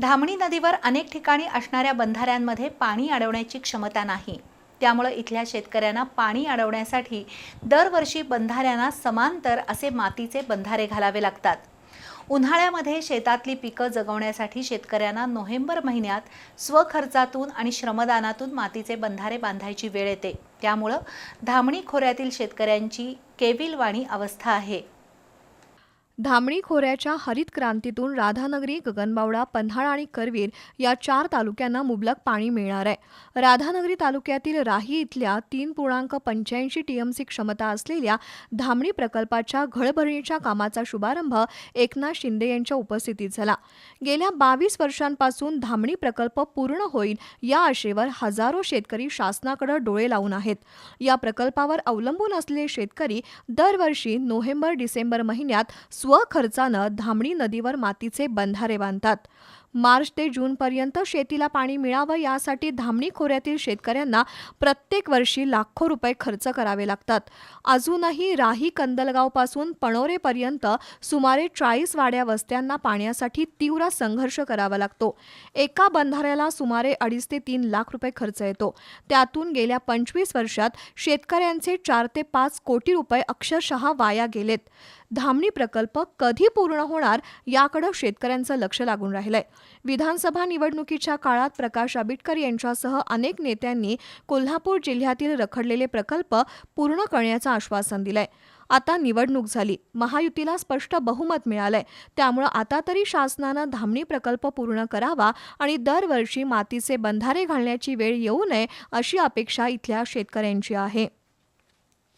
धामणी नदीवर अनेक ठिकाणी असणाऱ्या बंधाऱ्यांमध्ये पाणी अडवण्याची क्षमता नाही. त्यामुळे इथल्या शेतकऱ्यांना पाणी अडवण्यासाठी दरवर्षी बंधाऱ्यांना समांतर असे मातीचे बंधारे घालावे लागतात. उन्हाळ्यामध्ये शेतातली पिकं जगवण्यासाठी शेतकऱ्यांना नोव्हेंबर महिन्यात स्वखर्चातून आणि श्रमदानातून मातीचे बंधारे बांधायची वेळ येते. त्यामुळं धामणी खोऱ्यातील शेतकऱ्यांची केविलवाणी अवस्था आहे. धामणी खोऱ्याच्या हरित क्रांतीतून राधानगरी गगनबावडा पन्हाळा आणि करवीर या चार तालुक्यांना मुबलक पाणी मिळणार आहे. राधानगरी तालुक्यातील राही इथल्या तीन पूर्णांक पंच्याऐंशी टीएमसी क्षमता असलेल्या धामणी प्रकल्पाच्या घळभरणीच्या कामाचा शुभारंभ एकनाथ शिंदे यांच्या उपस्थितीत झाला. गेल्या बावीस वर्षांपासून धामणी प्रकल्प पूर्ण होईल या आशेवर हजारो शेतकरी शासनाकडे डोळे लावून आहेत. या प्रकल्पावर अवलंबून असलेले शेतकरी दरवर्षी नोव्हेंबर डिसेंबर महिन्यात स्वखर्चानं धामणी नदीवर मातीचे बंधारे बांधतात. मार्च ते जूनपर्यंत शेतीला पाणी मिळावं यासाठी धामणी खोऱ्यातील शेतकऱ्यांना प्रत्येक वर्षी लाखो रुपये खर्च करावे लागतात. अजूनही राही कंदलगावपासून पणोरेपर्यंत सुमारे चाळीस वाड्या वस्त्यांना पाण्यासाठी तीव्र संघर्ष करावा लागतो. एका बंधाऱ्याला सुमारे अडीच ते तीन लाख रुपये खर्च येतो. त्यातून गेल्या पंचवीस वर्षात शेतकऱ्यांचे चार ते पाच कोटी रुपये अक्षरशः वाया गेलेत. धामणी प्रकल्प कधी पूर्ण होणार याकडे शेतकऱ्यांचं लक्ष लागून राहिलंय. विधानसभा निवडणुकीच्या काळात प्रकाश आंबेडकर यांच्यासह अनेक नेत्यांनी कोल्हापूर जिल्ह्यातील रखडलेले प्रकल्प पूर्ण करण्याचं आश्वासन दिलंय. आता निवडणूक झाली. महायुतीला स्पष्ट बहुमत मिळालंय. त्यामुळं आता तरी शासनानं धामणी प्रकल्प पूर्ण करावा आणि दरवर्षी मातीचे बंधारे घालण्याची वेळ येऊ नये अशी अपेक्षा इथल्या शेतकऱ्यांची आहे.